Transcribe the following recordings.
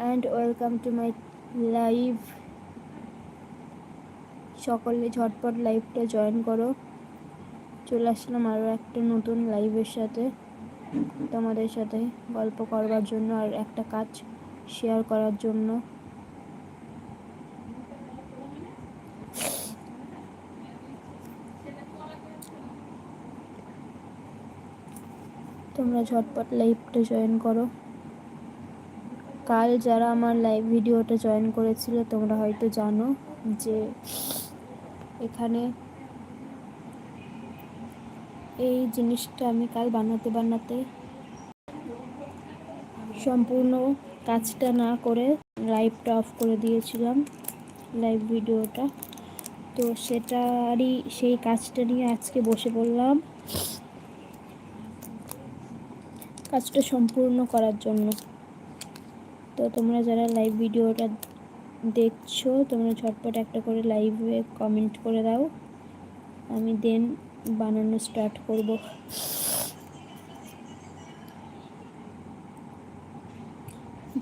And welcome to my live সকলে ঝটপট লাইভটা জয়েন করো। চলে আসলাম আরও একটা নতুন লাইভের সাথে। তোমাদের সাথে গল্প করবার জন্য আর একটা কাজ শেয়ার করার জন্য। তোমরা ঝটপট লাইভটা জয়েন করো। কাল যারা আমার লাইভ ভিডিওটা জয়েন করেছিল, তোমরা হয়তো জানো যে এখানে এই জিনিসটা আমি কাল বানাতে বানাতে সম্পূর্ণ কাজটা না করে লাইভটা অফ করে দিয়েছিলাম লাইভ ভিডিওটা। তো সেটারই, সেই কাজটা নিয়ে আজকে বসে পড়লাম। কাজটা সম্পূর্ণ করার জন্য। তো তোমরা যারা লাইভ ভিডিওটা দেখছ, তোমরা ঝটপট একটা করে লাইভে কমেন্ট করে দাও। আমি দেন বানানো স্টার্ট করব।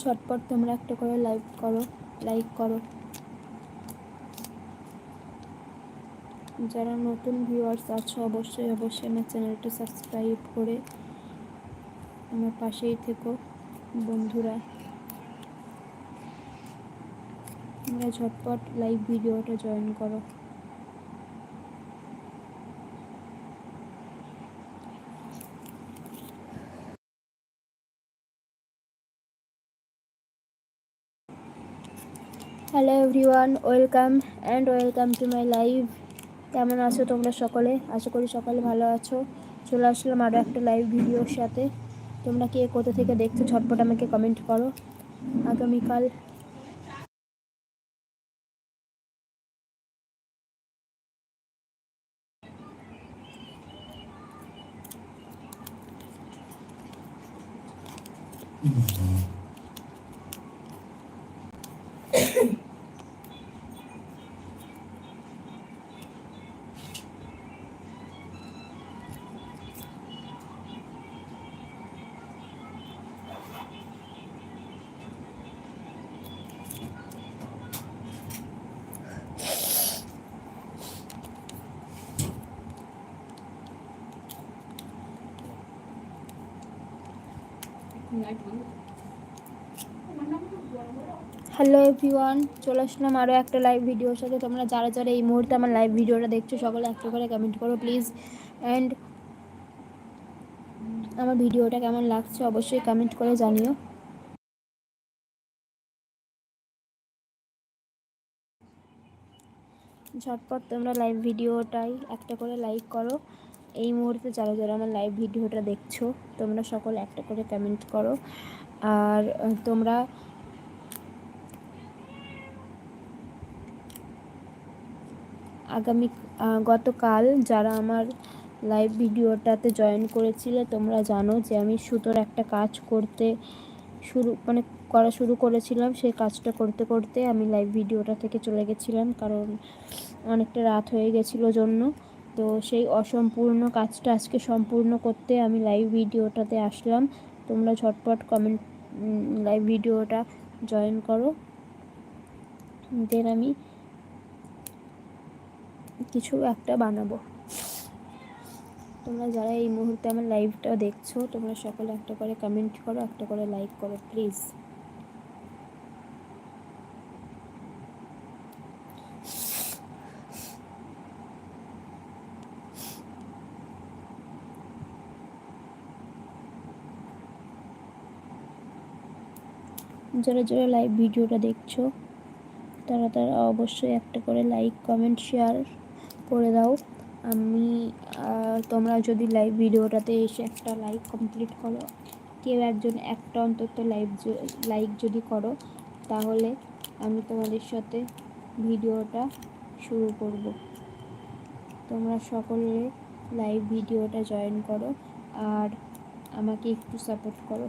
ঝটপট তোমরা একটা করে লাইভ করো লাইক করো। যারা নতুন ভিউয়ার্স আছো, অবশ্যই অবশ্যই আমার চ্যানেলটা সাবস্ক্রাইব করে আমার পাশেই থেকো, বন্ধুরা। তোমরা ঝটপট লাইভ ভিডিওটা জয়েন করো। Hello everyone welcome and welcome to my live কেমন আছো তোমরা সকলে? আশা করি সকালে ভালো আছো। চলে আসলাম আরও একটা লাইভ ভিডিওর সাথে। তোমরা কে কোথা থেকে দেখছ ঝটপট আমাকে কমেন্ট করো। আগামীকাল 嗯。হ্যালো এভরিওয়ান চলে আসলাম আরও একটা লাইভ ভিডিওর সাথে। তোমরা যারা যারা এই মুহূর্তে আমার লাইভ ভিডিওটা দেখছ, সকলে একটা করে কমেন্ট করো প্লিজ অ্যান্ড আমার ভিডিওটা কেমন লাগছে অবশ্যই কমেন্ট করে জানিও। ঝটপট তোমরা লাইভ ভিডিওটাই একটা করে লাইক করো। এই মুহূর্তে যারা যারা আমার লাইভ ভিডিওটা দেখছ, তোমরা সকল একটা করে কমেন্ট করো। আর তোমরা আগামী গতকাল যারা আমার লাইভ ভিডিওটাতে জয়েন করেছিলে, তোমরা জানো যে আমি সুতোর একটা কাজ করতে শুরু মানে করা শুরু করেছিলাম। সেই কাজটা করতে করতে আমি লাইভ ভিডিওটা থেকে চলে গেছিলাম, কারণ অনেকটা রাত হয়ে গেছিল জন্য। তো সেই অসম্পূর্ণ কাজটা আজকে সম্পূর্ণ করতে আমি লাইভ ভিডিওটাতে আসলাম। তোমরা ঝটপট কমেন্ট লাইভ ভিডিওটা জয়েন করো। দেন আমি কিছু একটা বানাবো। তোমরা যারা এই মুহূর্তে আমার লাইভটা দেখছ, তোমরা সকলে একটা করে কমেন্ট করো, একটা করে লাইক করো প্লিজ যারা যারা লাইভ ভিডিওটা দেখছ, তারা তারা অবশ্যই একটা করে লাইক কমেন্ট শেয়ার করে দাও। আমি তোমরা যদি লাইভ ভিডিওটাতে এসে একটা লাইক কমপ্লিট করো, কেউ একজন একটা অন্তত লাইভ লাইক যদি করো, তাহলে আমি তোমাদের সাথে ভিডিওটা শুরু করব। তোমরা সকলে লাইভ ভিডিওটা জয়েন করো, আর আমাকে একটু সাপোর্ট করো।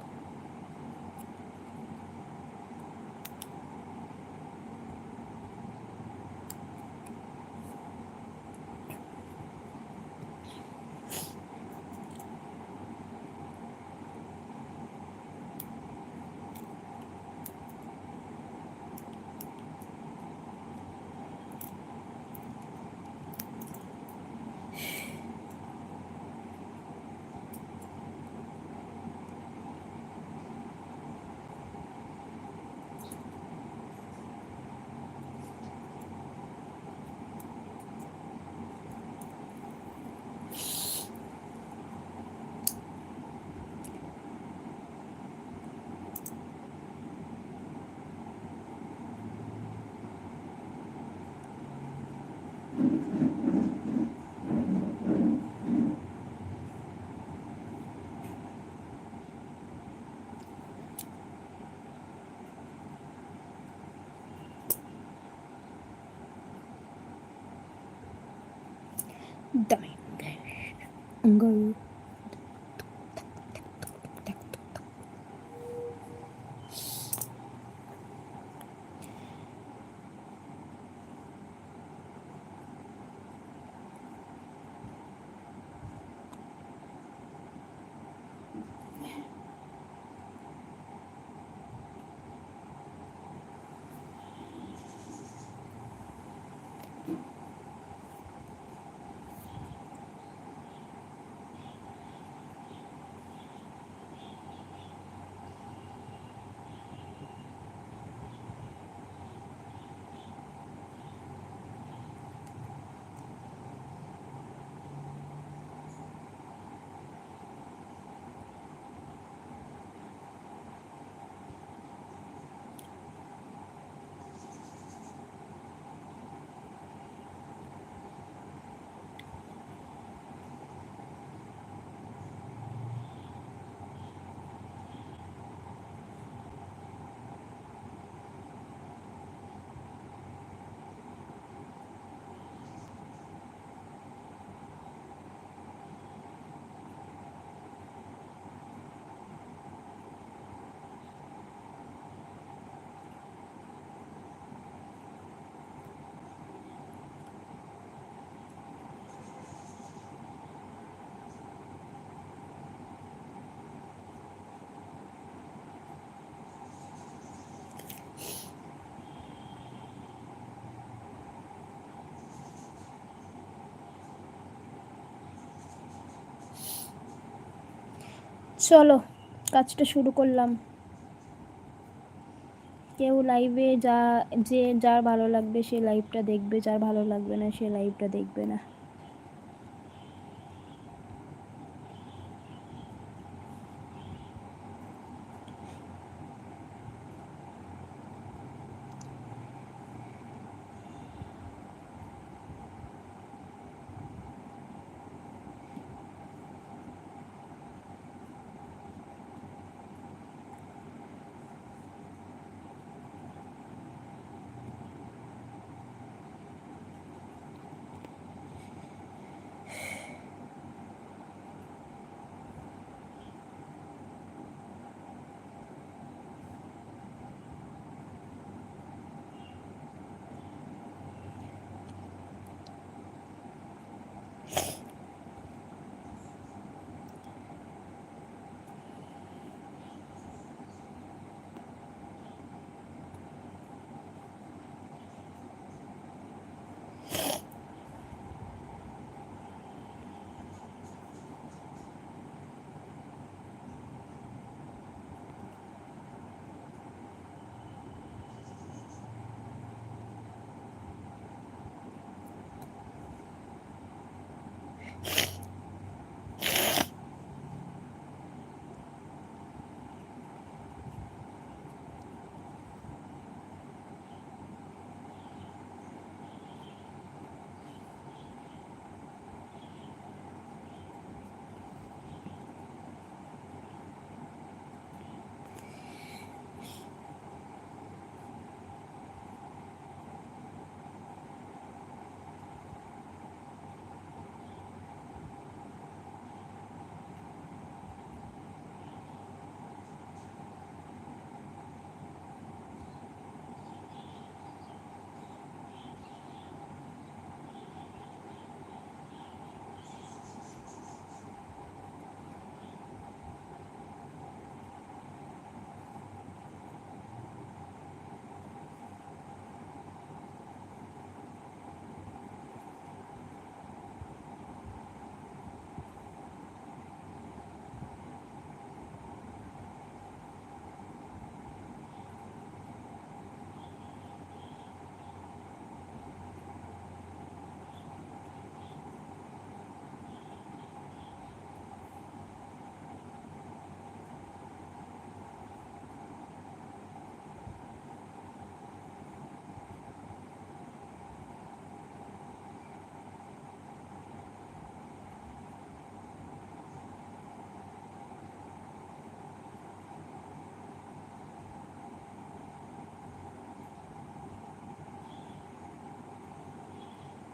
dying. Ungal. চলো, কাজটা শুরু করলাম। কেউ লাইভে যা, যে যার ভালো লাগবে সে লাইভটা দেখবে, যার ভালো লাগবে না সে লাইভটা দেখবে না।